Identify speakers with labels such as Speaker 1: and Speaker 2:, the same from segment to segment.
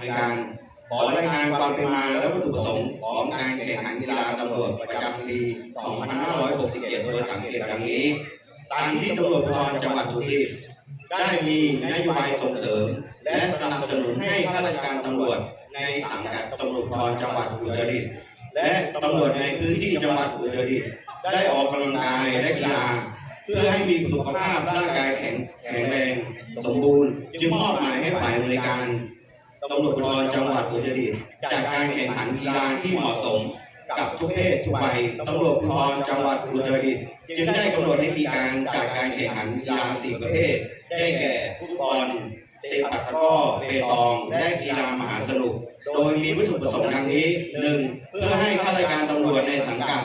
Speaker 1: ในการขอรายงานความเป็นมาและวัตถุประสงค์ของการแข่งขันกีฬาตำรวจประจำปี 2567 โดยสังเกตดังนี้ ตามที่ตำรวจภูธรจังหวัดอุตรดิตถ์ได้มีนโยบายส่งเสริม และสนับสนุนให้ข้าราชการตำรวจในสังกัดตำรวจภูธรจังหวัดอุตรดิตถ์และตำรวจในพื้นที่จังหวัดอุตรดิตถ์ได้ออกกำลังกายและกีฬาเพื่อให้มีสุขภาพร่างกายแข็งแข็งแรง สมบูรณ์ จึงมอบหมายให้ฝ่ายบริการ ตำรวจภูธรจังหวัดอุตรดิตถ์จัดการแข่งขันกีฬาที่เหมาะสม กับทุกเพศทุกวัยตำรวจภูธรจังหวัดอุตรดิตถ์จึงได้กำหนดให้มีการจัดการแข่งขันกีฬาสี่ประเภท ได้แก่ฟุตบอลเซปักตะก้อเปตอง และกีฬามหาสนุก โดยมีวัตถุประสงค์ดังนี้หนึ่งเพื่อให้ข้าราชการตำรวจในสังกัด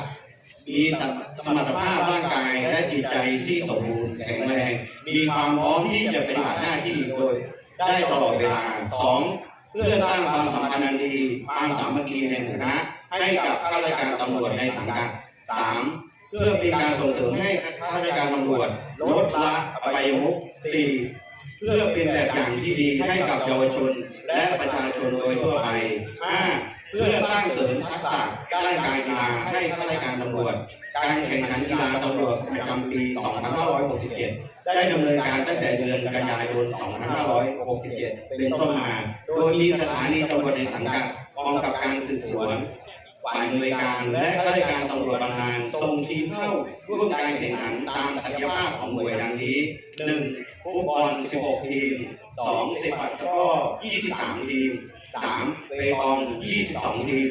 Speaker 1: มีสมรรถภาพร่างกายและจิตใจที่สมบูรณ์แข็งแรง มีความพร้อมที่จะปฏิบัติหน้าที่โดยได้ตลอดเวลาสอง เพื่อสร้างความสัมพันธ์อันดีความสามัคคีในหมู่คณะให้กับข้าราชการตำรวจในสังกัดสามเพื่อเป็นการส่งเสริมให้ข้าราชการตำรวจลดละอบายมุขสี่เพื่อเป็นแบบอย่างที่ดีให้กับเยาวชน และประชาชนโดยทั่วไป 5. เพื่อสร้างเสริมทักษะด้านการกีฬาให้ข้าราชการตำรวจ การแข่งขันกีฬาตำรวจประจำปี 2567 ได้ดำเนินการตั้งแต่เดือนกันยายน 2567 เป็นต้นมา โดยมีสถานีตำรวจในสังกัดกองกับการสืบสวน ฝ่ายหน่วยการและข้าราชการตำรวจบำนาญส่งทีมเข้าร่วมการแข่งขันตามศักยภาพของหน่วยดังนี้ 1. ฟุตบอล 16 ทีม 2. เซปัตะกร้อ23 ทีม 3. เปตอง 22 ทีม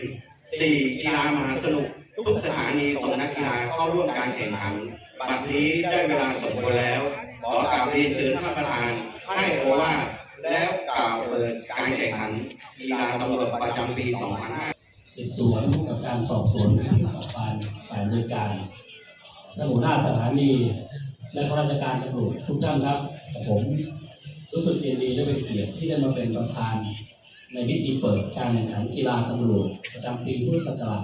Speaker 1: 4. กีฬามหาสนุก ทุกสถานีส่งนักกีฬาเข้าร่วมการแข่งขัน บัดนี้ได้เวลาสมควรแล้ว ขอกราบเรียนเชิญท่านประธาน ให้โอวาทแล้วกล่าวเปิดการแข่งขันกีฬาตำรวจประจำปี 2500
Speaker 2: สืบสวนกับการสอบสวนผู้กำกับการฝ่ายบริการท่านหัวหน้าสถานีและข้าราชการตำรวจทุกท่านครับกับผมรู้สึกยินดีและเป็นเกียรติที่ได้มาเป็นประธานในพิธีเปิดการแข่งขันกีฬาตำรวจประจำปีพุทธศักราช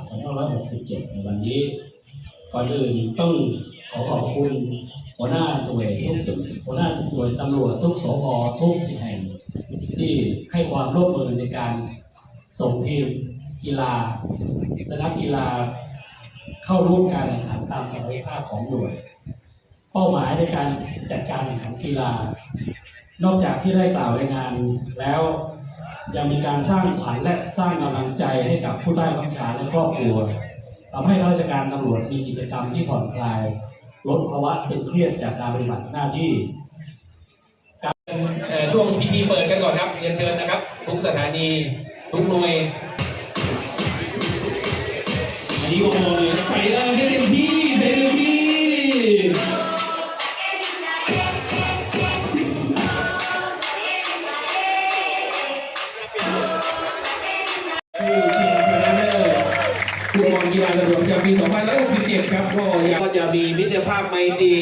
Speaker 2: 2567 ในวันนี้ ก่อนอื่นต้องขอขอบคุณหัวหน้าหน่วยทุกหัวหน้าหน่วยตำรวจทุกสพทุกแห่งที่ให้ความร่วมมือในการส่งทีม กีฬาและนักกีฬาเข้าร่วมการแข่งขันตามศักยภาพของหน่วย เป้าหมายในการจัดการแข่งขันกีฬา นอกจากที่ได้กล่าวรายงานแล้วยังมีการสร้างขวัญและสร้างกำลังใจให้กับผู้ใต้บังคับบัญชาและครอบครัวทำให้ข้าราชการตำรวจมีกิจกรรมที่ผ่อนคลาย ลดภาวะตึงเครียดจากการปฏิบัติหน้าที่
Speaker 3: ช่วงพิธีเปิดกันก่อนครับเรียนเชิญนะครับ ทุกสถานีทุกหน่วย อันนี้ก็โมเลยใส่เลยให้เต็มที่เต็มที่ผู้ชิงชนะเลิศฟุตบอลกีฬาตำรวจประจำปี2567ครับก็ยังก็จะมีมิตรภาพไมตรี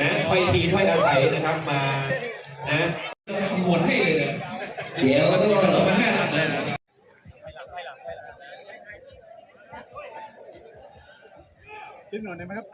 Speaker 3: นะถ้อยทีถ้อยอาศัยนะครับมานะคำนวณให้เลยเนี่ยเดี๋ยวก็ต้อง
Speaker 4: ชิมหน่อยได้ไหมครับ